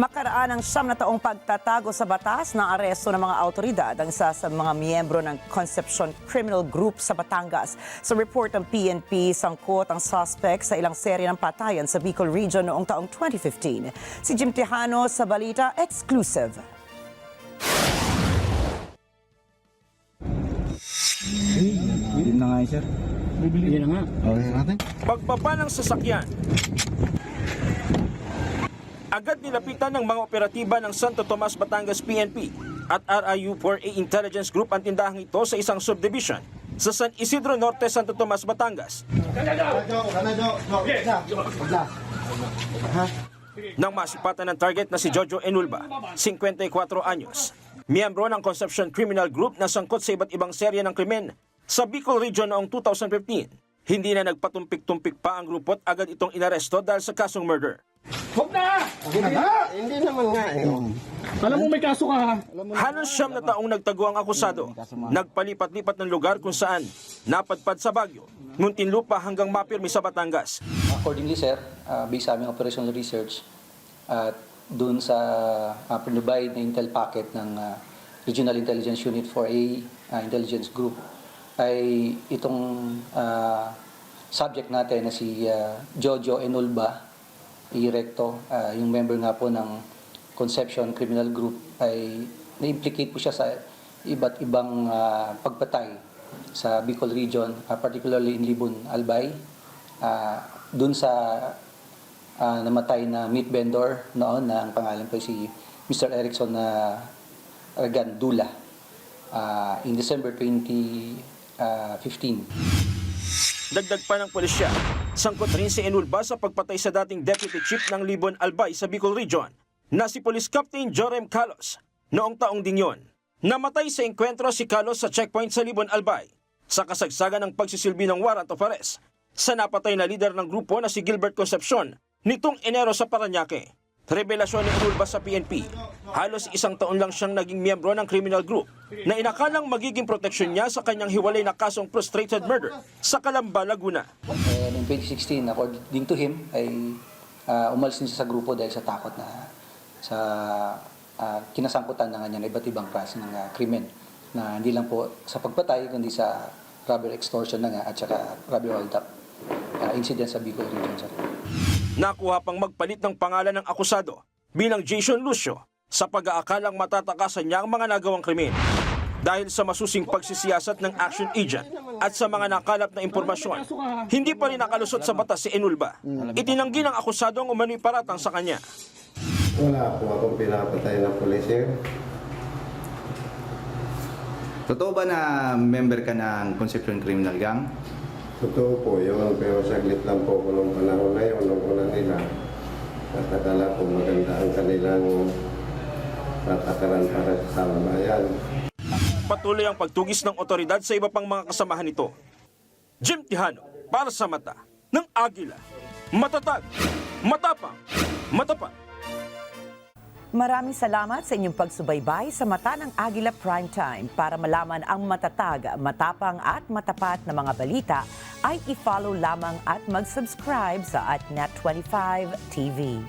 Makaraan ng siyam na taong pagtatago sa batas na aresto ng mga autoridad ang isa sa mga miyembro ng Concepcion Criminal Group sa Batangas. Sa report ng PNP, sangkot ang suspect sa ilang serye ng patayan sa Bicol Region noong taong 2015. Si Jim Tejano sa Balita Exclusive. Yun na nga sir. Bibili na nga. Okay natin. Pagbaba ng sasakyan. Agad nilapitan ng mga operatiba ng Santo Tomas Batangas PNP at RIU-4A Intelligence Group ang tindahang ito sa isang subdivision sa San Isidro Norte, Santo Tomas, Batangas. Nang masipatan ng target na si Jojo Enulba, 54 anyos. Miyembro ng Concepcion Criminal Group na sangkot sa iba't ibang serye ng krimen sa Bicol Region noong 2015. Hindi na nagpatumpik-tumpik pa ang grupo at agad itong inaresto dahil sa kasong murder. Huwag na! Hindi naman nga eh. Alam mo may kaso ka ha? Halos siyam na taong nagtago ang akusado. Nagpalipat-lipat ng lugar kung saan napadpad sa Bagyo, Muntinlupa hanggang mapirmi sa Batangas. Accordingly, sir, uh, based sa aming operational research at doon sa uh, pinubay na intel packet ng uh, Regional Intelligence Unit 4A uh, Intelligence Group ay itong uh, subject natin na si uh, Jojo Enulba Irecto, uh, yung member nga po ng Conception Criminal Group ay na-implicate po siya sa iba't ibang uh, pagpatay sa Bicol region, uh, particularly in Libon, Albay, uh, dun sa ah, namatay na meat vendor noon na ang pangalan po si Mr. Erickson na Argandula ah, in December 2015. Dagdag pa ng pulisya, sangkot rin si Enulba sa pagpatay sa dating Deputy Chief ng Libon Albay sa Bicol Region na si Police Captain Jorem Calos noong taong din yon. Namatay sa enkwentro si Calos sa checkpoint sa Libon Albay sa kasagsagan ng pagsisilbi ng warrant of arrest sa napatay na lider ng grupo na si Gilbert Concepcion nitong Enero sa Paranaque. Revelasyon ni Enulba sa PNP, halos isang taon lang siyang naging miyembro ng criminal group na inakalang magiging proteksyon niya sa kanyang hiwalay na kasong frustrated murder sa Calamba, Laguna. And in 2016, according to him, ay ah, umalis din siya sa grupo dahil sa takot na sa ah, kinasangkutan na nga na iba't ibang klase ng ah, krimen na hindi lang po sa pagpatay, kundi sa robbery extortion na nga at saka robbery hold up ah, incident sa Bicol region. Sir. Nakuha pang magpalit ng pangalan ng akusado bilang Jason Lucio sa pag-aakalang matatakasan niya ang mga nagawang krimen. Dahil sa masusing pagsisiyasat ng action agent at sa mga nakalap na impormasyon, hindi pa rin nakalusot sa batas si Enulba. Itinanggi ng akusado ang umano'y paratang sa kanya. Wala po akong pinapatay na pulis. Totoo ba na member ka ng Concepcion Criminal Gang? Totoo po yun, pero saglit lang po ko nung panahon na yun, nung una nila. At akala ko maganda ang kanilang patakaran para sa. Patuloy ang pagtugis ng otoridad sa iba pang mga kasamahan nito. Jim Tihano, para sa mata ng Agila. Matatag, matapang, matapat. Maraming salamat sa inyong pagsubaybay sa Mata ng Agila Primetime. Para malaman ang matatag, matapang at matapat na mga balita, ay i-follow lamang at mag-subscribe sa AtNet25 TV.